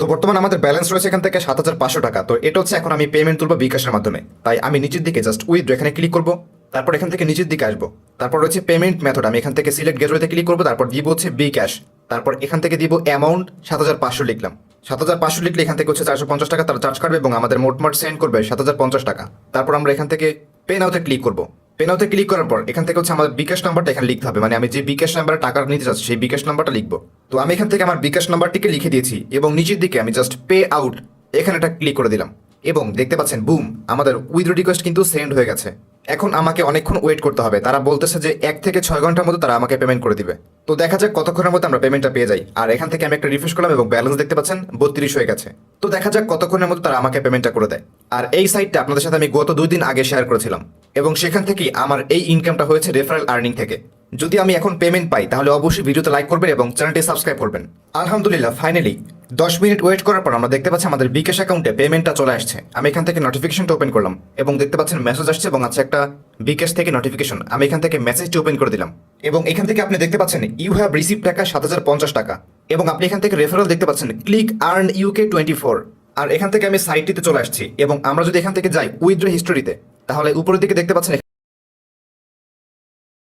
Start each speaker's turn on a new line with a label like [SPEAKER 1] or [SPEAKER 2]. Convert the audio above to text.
[SPEAKER 1] তো বর্তমানে আমাদের ব্যালেন্স রয়েছে এখান থেকে সাত হাজার পাঁচশো টাকা। তো এটা হচ্ছে এখন আমি পেমেন্ট তুলবো বিকাশের মাধ্যমে। তাই আমি নিচের দিকে জাস্ট উইথড্র এখানে ক্লিক করব। তারপর এখান থেকে নিচের দিকে আসব। তারপর রয়েছে পেমেন্ট মেথড আমি এখান থেকে সিলেক্ট গেটওয়েতে ক্লিক করব, তারপর দিব হচ্ছে বি ক্যাশ তারপর এখান থেকে দিব অ্যামাউন্ট সাত হাজার পাঁচশো লিখলাম। সাত হাজার পাঁচশো লিখলে এখান থেকে হচ্ছে চারশো পঞ্চাশ টাকা তারা চার্জ কাটবে এবং আমাদের মোটমাট সেন্ড করবে সাত হাজার পঞ্চাশ টাকা। তারপর আমরা এখান থেকে পে নাওতে ক্লিক করব। পে নাওতে ক্লিক করার পর, এখান থেকে হচ্ছে আমার বিকাশ নাম্বারটা এখানে লিখতে হবে। মানে আমি যে বিকাশ নাম্বারে টাকা নিতে চাচ্ছি, সেই বিকাশ নাম্বারটা লিখব। তো আমি এখান থেকে আমার বিকাশ নাম্বারটিকে লিখে দিয়েছি এবং নিচের দিকে আমি জাস্ট পে আউট এখানে একটা ক্লিক করে দিলাম। এবং দেখতে পাচ্ছেন বুম আমাদের উইথড্র রিকোয়েস্ট কিন্তু সেন্ড হয়ে গেছে। এখন আমাকে অনেকক্ষণ ওয়েট করতে হবে। তারা বলতেছে যে এক থেকে ছয় ঘণ্টার মধ্যে তারা আমাকে পেমেন্ট করে দিবে। তো দেখা যাক কতক্ষণের মধ্যে আমরা পেমেন্টটা পেয়ে যাই। আর এখান থেকে আমি একটা রিফ্রেশ করলাম এবং ব্যালেন্স দেখতে পাচ্ছেন, বত্রিশ হয়ে গেছে। তো দেখা যাক কতক্ষণের মধ্যে তারা আমাকে পেমেন্টটা করে দেয়। আর এই সাইটটা আপনাদের সাথে আমি গত দুই দিন আগে শেয়ার করেছিলাম। এবং সেখান থেকেই আমার এই ইনকামটা হয়েছে রেফারেল আর্নিং থেকে। যদি আমি এখন পেমেন্ট পাই, তাহলে অবশ্যই ভিডিওতে লাইক করবেন এবং চ্যানেলটি সাবস্ক্রাইব করবেন। আলহামদুলিল্লাহ ফাইনালি দশ মিনিট ওয়েট করার পর আমরা দেখতে পাচ্ছি আমাদের বিকাশ অ্যাকাউন্টে পেমেন্টটা চলে আসছে। আমি এখান থেকে নোটিফিকেশনটা ওপেন করলাম এবং দেখতে পাচ্ছেন মেসেজ আসছে এবং আছে একটা বিকাশ থেকে নোটিফিকেশন আমি এখান থেকে মেসেজটি ওপেন করে দিলাম। এবং এখান থেকে আপনি দেখতে পাচ্ছেন ইউ হ্যাভ রিসিভ টাকা সাত হাজার পঞ্চাশ টাকা। এবং আপনি এখান থেকে রেফারেল দেখতে পাচ্ছেন click earn UK twenty four আর এখান থেকে আমি সাইটটিতে চলে আসছি। এবং আমরা যদি এখান থেকে যাই উইথড্র হিস্টোরিতে তাহলে উপরের দিকে দেখতে পাচ্ছেন